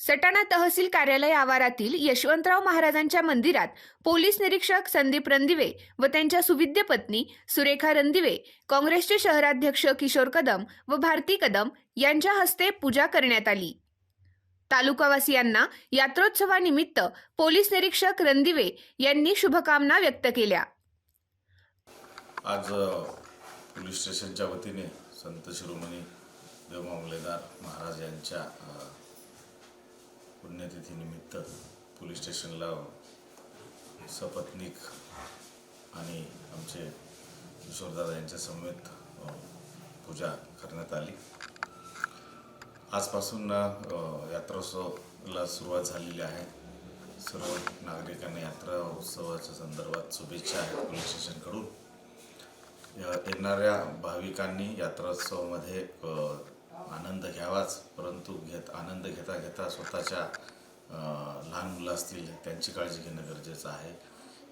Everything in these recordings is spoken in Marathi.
सटाणा तहसील कार्यालय आवारातील यशवंतराव महाराजांच्या मंदिरात पोलीस निरीक्षक संदीप रणदिवे व त्यांच्या सुविद्य पत्नी सुरेखा रणदिवे काँग्रेसचे शहराध्यक्ष किशोर कदम व भारती कदम यांच्या हस्ते पूजा करण्यात आली. तालुकावासियांना यात्रोत्सवानिमित्त पोलीस निरीक्षक रणदिवे यांनी शुभकामना व्यक्त केल्या. आज पोलीस स्टेशनच्या वतीने संत शिरोमणी देवमामलेदार महाराज यांच्या पुण्यतिथीनिमित्त पोलीस स्टेशनला सपत्नीक आणि आमचे किशोरदादा यांच्या समेत पूजा करण्यात आली. आजपासून यात्रोत्सवला सुरुवात झालेली आहे. सर्व नागरिकांना यात्रा उत्सवाच्या संदर्भात शुभेच्छा आहेत पोलीस स्टेशनकडून. येणाऱ्या भाविकांनी यात्रोत्सवामध्ये आनंद घ्यावाच परंतु घेत आनंद घेता घेता स्वतःच्या लहान मुलं असतील त्यांची काळजी घेणं गरजेचं आहे.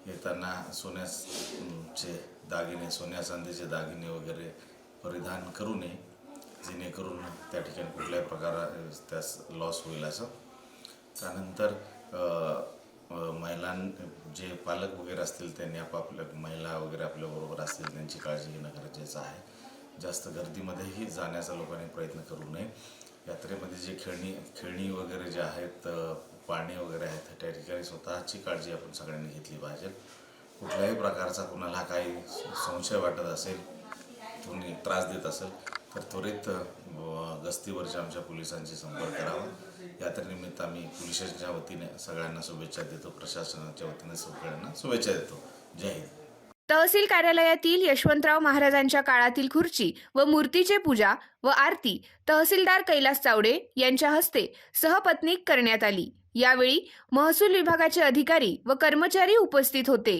येताना सोन्याचे दागिने सोन्या चांदीचे दागिने वगैरे परिधान करू नये जेणेकरून त्या ठिकाणी कुठल्याही प्रकारा त्यास लॉस होईल असं. त्यानंतर महिलां जे पालक वगैरे असतील त्यांनी आपापल्या महिला वगैरे आपल्याबरोबर असतील त्यांची काळजी घेणं गरजेचं आहे. जास्त गर्दीमध्येही जाण्याचा लोकांनी प्रयत्न करू नये. यात्रेमध्ये जे खेळणी खेळणी वगैरे जे आहेत पाणी वगैरे आहेत त्या ठिकाणी स्वतःची काळजी आपण सगळ्यांनी घेतली पाहिजे. कुठल्याही प्रकारचा कुणाला काही संशय वाटत असेल कोणी त्रास देत असेल तर त्वरित गस्तीवरच्या आमच्या पोलिसांशी संपर्क करावा. यात्रेनिमित्त आम्ही पोलिसांच्या वतीने सगळ्यांना शुभेच्छा देतो प्रशासनाच्या वतीने सगळ्यांना शुभेच्छा देतो. जय हिंद. तहसील कार्यालयातील यशवंतराव महाराजांच्या काळातील खुर्ची व मूर्तीचे पूजा व आरती तहसीलदार कैलास चावडे यांच्या हस्ते सहपत्नीक करण्यात आली. यावेळी महसूल विभागाचे अधिकारी व कर्मचारी उपस्थित होते.